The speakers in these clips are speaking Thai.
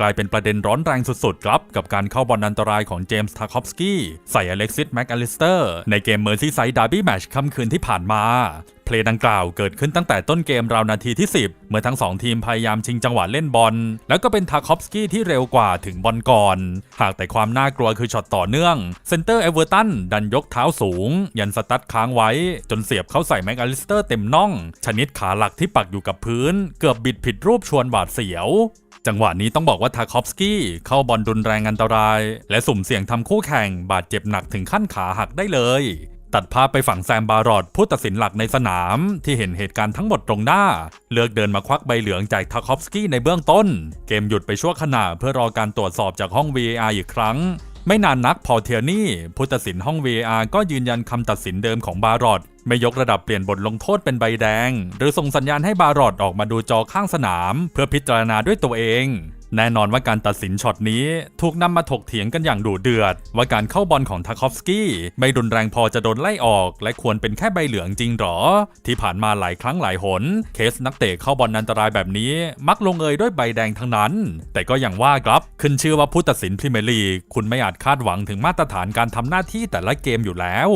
กลายเป็นประเด็นร้อนแรงสุดๆ ครับ กับการเข้าบอลอันตรายของเจมส์ทาคอฟสกี้ใส่อเล็กซิสแม็กอลิสเตอร์ในเกมเมอร์ซีไซด์ดาร์บี้แมชค่ำคืนที่ผ่านมา เพลย์ดังกล่าวเกิดขึ้นตั้งแต่ต้นเกมราวนาทีที่ 10 เมื่อทั้งสองทีมพยายามชิงจังหวะเล่นบอล แล้วก็เป็นทาคอฟสกี้ที่เร็วกว่าถึงบอลก่อน หากแต่ความน่ากลัวคือช็อตต่อเนื่องเซนเตอร์เอเวอร์ตันดันยกเท้าสูง ยันสตัดค้างไว้ จนเสียบเข้าใส่แม็กอลิสเตอร์เต็มน่อง ชนิดขาหลักที่ปักอยู่กับพื้น เกือบบิดผิดรูปชวนบาดเสียว จังหวะนี้ต้องบอกว่าทาคอฟสกี้เข้าบอลรุนแรงอันตราย และสุ่มเสี่ยงทำคู่แข่งบาดเจ็บหนักถึงขั้นขาหักได้เลย ตัดภาพไปฝั่งแซมบารอดผู้ตัดสินหลักในสนามที่เห็นเหตุการณ์ทั้งหมดตรงหน้า เลือกเดินมาควักใบเหลืองจากทาคอฟสกี้ในเบื้องต้น เกมหยุดไปชั่วขณะเพื่อรอการตรวจสอบจากห้อง VAR อีกครั้ง ไม่นานนักพอเทียนี่ผู้ตัดสินห้อง VAR ก็ยืนยันคำตัดสินเดิมของบารอดไม่ยกระดับเปลี่ยนบทลงโทษเป็นใบแดง หรือส่งสัญญาณให้บารอดออกมาดูจอข้างสนาม เพื่อพิจารณาด้วยตัวเอง แน่นอนว่าการตัดสินช็อตนี้ถูกนำมาถกเถียงกันอย่างดุเดือด ว่าการเข้าบอลของทาคอฟสกี้ไม่รุนแรงพอจะโดนไล่ออก และควรเป็นแค่ใบเหลืองจริงหรอ ที่ผ่านมาหลายครั้งหลายหน เคสนักเตะเข้าบอลอันตรายแบบนี้ มักลงเอยด้วยใบแดงทั้งนั้น แต่ก็อย่างว่าครับ ขึ้นชื่อว่าผู้ตัดสินพรีเมียร์ลีกคุณไม่อาจคาดหวังถึงมาตรฐานการทำหน้าที่แต่ละเกมอยู่แล้ว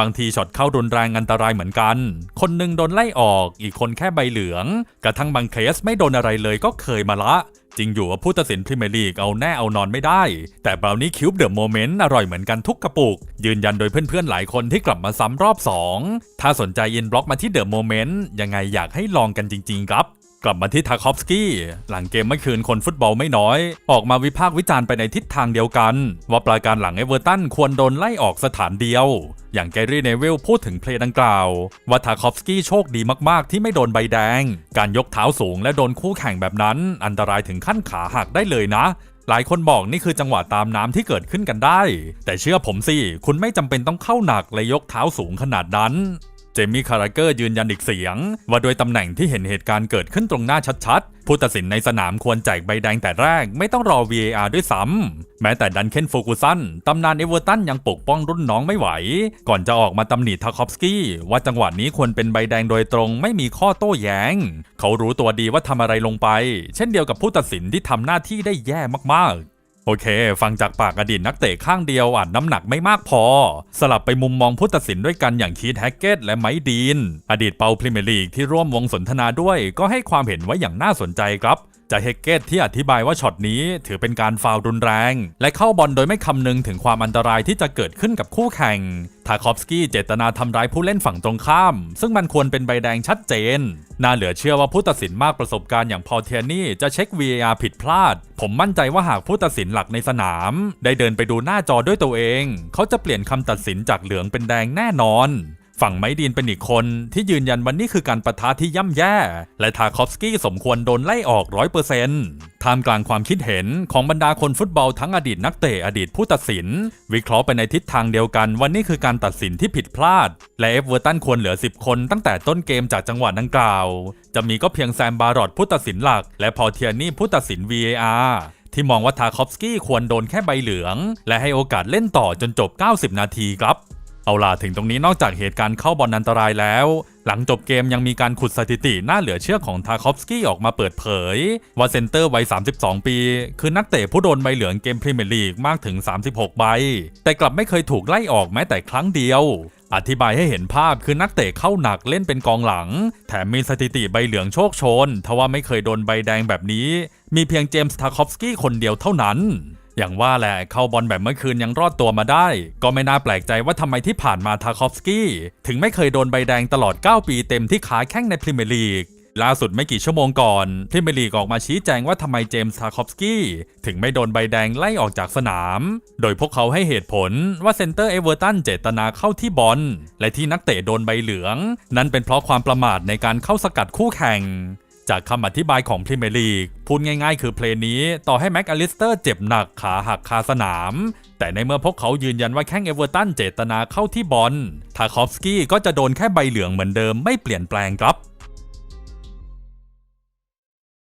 บางทีช็อตเข้ารุนแรงอันตรายเหมือนกัน คนหนึ่งโดนไล่ออก อีกคนแค่ใบเหลือง กระทั่งบางเคสไม่โดนอะไรเลยก็เคยมาละ จริงอยู่ว่าผู้ตัดสินพรีเมียร์ลีกเอาแน่เอานอนไม่ได้ แต่บราวนี่คิวบ์เดอะโมเมนต์อร่อยเหมือนกันทุกกระปุก ยืนยันโดยเพื่อนๆหลายคนที่กลับมาซ้ำรอบ 2 ถ้าสนใจอินบล็อกมาที่เดอะโมเมนต์ยังไงอยากให้ลองกันจริง ๆ ครับ กลับมาที่ทาคอฟสกี้ หลังเกมเมื่อคืนคนฟุตบอลไม่น้อย ออกมาวิพากษ์วิจารณ์ไปในทิศทางเดียวกัน ว่าปราการหลังเอเวอร์ตันควรโดนไล่ออกสถานเดียว อย่างแกรี่เนวิลพูดถึงเพลย์ดังกล่าว ว่าทาคอฟสกี้โชคดีมากๆ ที่ไม่โดนใบแดง การยกเท้าสูงและโดนคู่แข่งแบบนั้น อันตรายถึงขั้นขาหักได้เลยนะหลายคนบอกนี่คือจังหวะตามน้ำที่เกิดขึ้นกันได้ แต่เชื่อผมสิ คุณไม่จำเป็นต้องเข้าหนักและยกเท้าสูงขนาดนั้น เจมี่คาราเกอร์ยืนยันอีกเสียง ว่าโดยตำแหน่งที่เห็นเหตุการณ์เกิดขึ้นตรงหน้าชัดๆ ผู้ตัดสินในสนามควรแจกใบแดงแต่แรกไม่ต้องรอ VAR ด้วยซ้ำ แม้แต่ดันเคนโฟกุสันตำนานเอเวอร์ตันยังปกป้องรุ่นน้องไม่ไหว ก่อนจะออกมาตำหนิทาคอฟสกี้ว่าจังหวะนี้ควรเป็นใบแดงโดยตรงไม่มีข้อโต้แย้ง เขารู้ตัวดีว่าทำอะไรลงไป เช่นเดียวกับผู้ตัดสินที่ทำหน้าที่ได้แย่มากๆ โอเค ฟังจากปากอดีตนักเตะข้างเดียวอานน้ำหนักไม่มากพอ สลับไปมุมมองผู้ตัดสินด้วยกันอย่างคีธแฮกเกตและไมดีน อดีตเปาพรีเมียร์ลีกที่ร่วมวงสนทนาด้วย ก็ให้ความเห็นไว้อย่างน่าสนใจครับ จากเฮกเกตที่อธิบายว่าช็อตนี้ถือเป็นการฟาวรุนแรง และเข้าบอลโดยไม่คำนึงถึงความอันตรายที่จะเกิดขึ้นกับคู่แข่งทาคอฟสกี้เจตนาทำร้ายผู้เล่นฝั่งตรงข้าม ซึ่งมันควรเป็นใบแดงชัดเจน น่าเหลือเชื่อว่าผู้ตัดสินมากประสบการณ์อย่างพอเทียนี่จะเช็ค VAR ผิดพลาด ผมมั่นใจว่าหากผู้ตัดสินหลักในสนาม ได้เดินไปดูหน้าจอด้วยตัวเอง เขาจะเปลี่ยนคำตัดสินจากเหลืองเป็นแดงแน่นอน ฝั่งไมดีนเป็นอีกคนที่ยืนยันวันนี้คือการประทะที่ย่ำแย่ และทาคอฟสกี้สมควรโดนไล่ออกร้อยเปอร์เซ็นต์ท่ามกลางความคิดเห็นของบรรดาคนฟุตบอลทั้งอดีตนักเตะอดีตผู้ตัดสิน วิเคราะห์ไปในทิศทางเดียวกันวันนี้คือการตัดสินที่ผิดพลาด และเอฟเวอร์ตันควรเหลือ 10 คนตั้งแต่ต้นเกมจากจังหวะดังกล่าว จะมีก็เพียงแซมบารอดผู้ตัดสินหลัก และพอเทียนี่ผู้ตัดสิน VAR ที่มองว่าทาคอฟสกี้ควรโดนแค่ใบเหลือง และให้โอกาสเล่นต่อจนจบ 90 นาทีครับ เอาล่ะถึงตรงนี้นอกจากเหตุการณ์เข้าบอลอันตรายแล้ว หลังจบเกมยังมีการขุดสถิติน่าเหลือเชื่อของทาคอฟสกี้ออกมาเปิดเผย ว่าเซนเตอร์วัย 32 ปี คือนักเตะผู้โดนใบเหลืองเกมพรีเมียร์ลีกมากถึง 36 ใบ แต่กลับไม่เคยถูกไล่ออกแม้แต่ครั้งเดียว อธิบายให้เห็นภาพคือนักเตะเข้าหนักเล่นเป็นกองหลัง แถมมีสถิติใบเหลืองโชคชนทว่าไม่เคยโดนใบแดงแบบนี้ มีเพียงเจมส์ทาคอฟสกี้คนเดียวเท่านั้น อย่างว่าแหละเข้าบอลแบบเมื่อคืนยังรอดตัวมาได้ ก็ไม่น่าแปลกใจว่าทำไมที่ผ่านมาทาคอฟสกี้ถึงไม่เคยโดนใบแดงตลอด 9 ปีเต็มที่ขาแข้งในพรีเมียร์ลีกล่าสุดไม่กี่ชั่วโมงก่อนพรีเมียร์ลีกออกมาชี้แจงว่าทำไมเจมส์ทาคอฟสกี้ถึงไม่โดนใบแดงไล่ออกจากสนาม โดยพวกเขาให้เหตุผลว่าเซนเตอร์เอเวอร์ตันเจตนาเข้าที่บอลและที่นักเตะโดนใบเหลือง นั่นเป็นเพราะความประมาทในการเข้าสกัดคู่แข่ง จากคำอธิบายของพรีเมียร์ลีกพูดง่ายๆ คือเพลงนี้ต่อให้แม็กอลิสเตอร์เจ็บหนักขาหักคาสนาม แต่ในเมื่อพวกเขายืนยันว่าแข้งเอเวอร์ตันเจตนาเข้าที่บอลทาคอฟสกี้ก็จะโดนแค่ใบเหลืองเหมือนเดิมไม่เปลี่ยนแปลงครับ